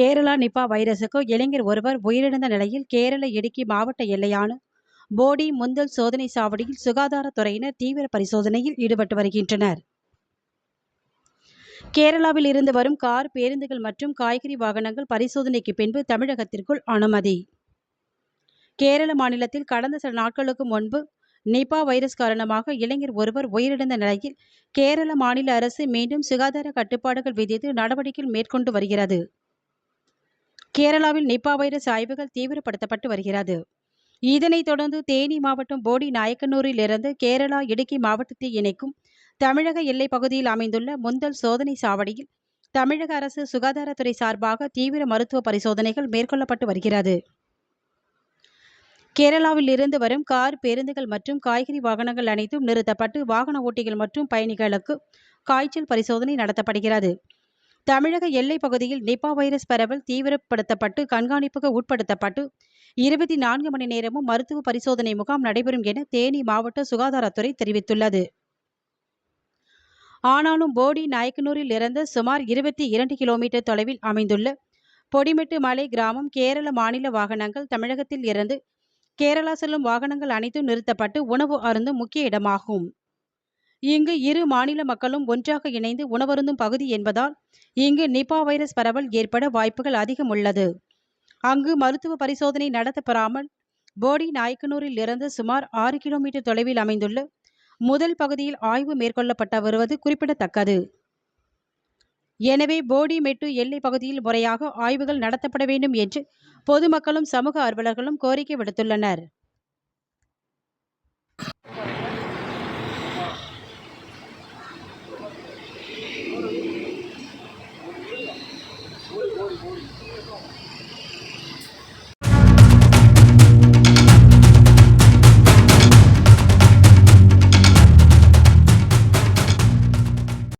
Kerala Nipah வைரசுக்கு இளைஞர் ஒருவர் உயிரிழந்த நிலையில் கேரள இடுக்கி மாவட்ட எல்லையான போடி முந்தல் சோதனை சாவடியில் சுகாதாரத்துறையினர் தீவிர பரிசோதனையில் ஈடுபட்டு வருகின்றனர். கேரளாவில் இருந்து வரும் கார் பேருந்துகள் மற்றும் காய்கறி வாகனங்கள் பரிசோதனைக்கு பின்பு தமிழகத்திற்குள் அனுமதி. கேரள மாநிலத்தில் கடந்த சில நாட்களுக்கு முன்பு நிபா வைரஸ் காரணமாக இளைஞர் ஒருவர் உயிரிழந்த நிலையில் கேரள மாநில அரசு மீண்டும் சுகாதார கட்டுப்பாடுகள் விதித்து நடவடிக்கை மேற்கொண்டு வருகிறது. கேரளாவில் நிபா வைரஸ் ஆய்வுகள் தீவிரப்படுத்தப்பட்டு வருகிறது. இதனைத் தொடர்ந்து தேனி மாவட்டம் போடி நாயக்கனூரிலிருந்து கேரளா இடுக்கி மாவட்டத்தை இணைக்கும் தமிழக எல்லைப் பகுதியில் அமைந்துள்ள முந்தல் சோதனை சாவடியில் தமிழக அரசு சுகாதாரத்துறை சார்பாக தீவிர மருத்துவ பரிசோதனைகள் மேற்கொள்ளப்பட்டு வருகிறது. கேரளாவில் இருந்து வரும் கார் பேருந்துகள் மற்றும் காய்கறி வாகனங்கள் அனைத்தும் நிறுத்தப்பட்டு வாகன ஓட்டிகள் மற்றும் பயணிகளுக்கு காய்ச்சல் பரிசோதனை நடத்தப்படுகிறது. தமிழக எல்லைப் பகுதியில் நிபா வைரஸ் பரவல் தீவிரப்படுத்தப்பட்டு கண்காணிப்புக்கு உட்படுத்தப்பட்டு இருபத்தி நான்கு மணி நேரமும் மருத்துவ பரிசோதனை முகாம் நடைபெறும் என தேனி மாவட்ட சுகாதாரத்துறை தெரிவித்துள்ளது. ஆனாலும் போடி நாயக்கனூரில் இருந்து சுமார் இருபத்தி இரண்டு கிலோமீட்டர் தொலைவில் அமைந்துள்ள பொடிமெட்டு மலை கிராமம் கேரள மாநில வாகனங்கள் தமிழகத்தில் இருந்து கேரளா செல்லும் வாகனங்கள் அனைத்தும் நிறுத்தப்பட்டு உணவு அருந்தும் முக்கிய இடமாகும். இங்கு இரு மாநில மக்களும் ஒன்றாக இணைந்து உணவருந்தும் பகுதி என்பதால் இங்கு நிபா வைரஸ் பரவல் ஏற்பட வாய்ப்புகள் அதிகம் உள்ளது. அங்கு மருத்துவ பரிசோதனை நடத்தப்பெறாமல் போடி நாயக்கனூரில் இருந்து சுமார் ஆறு கிலோமீட்டர் தொலைவில் அமைந்துள்ள முதல் பகுதியில் ஆய்வு மேற்கொள்ளப்பட்டு வருவது குறிப்பிடத்தக்கது. எனவே போடி மெட்டு எல்லை பகுதியில் முறையாக ஆய்வுகள் நடத்தப்பட வேண்டும் என்று பொதுமக்களும் சமூக ஆர்வலர்களும் கோரிக்கை விடுத்துள்ளனர்.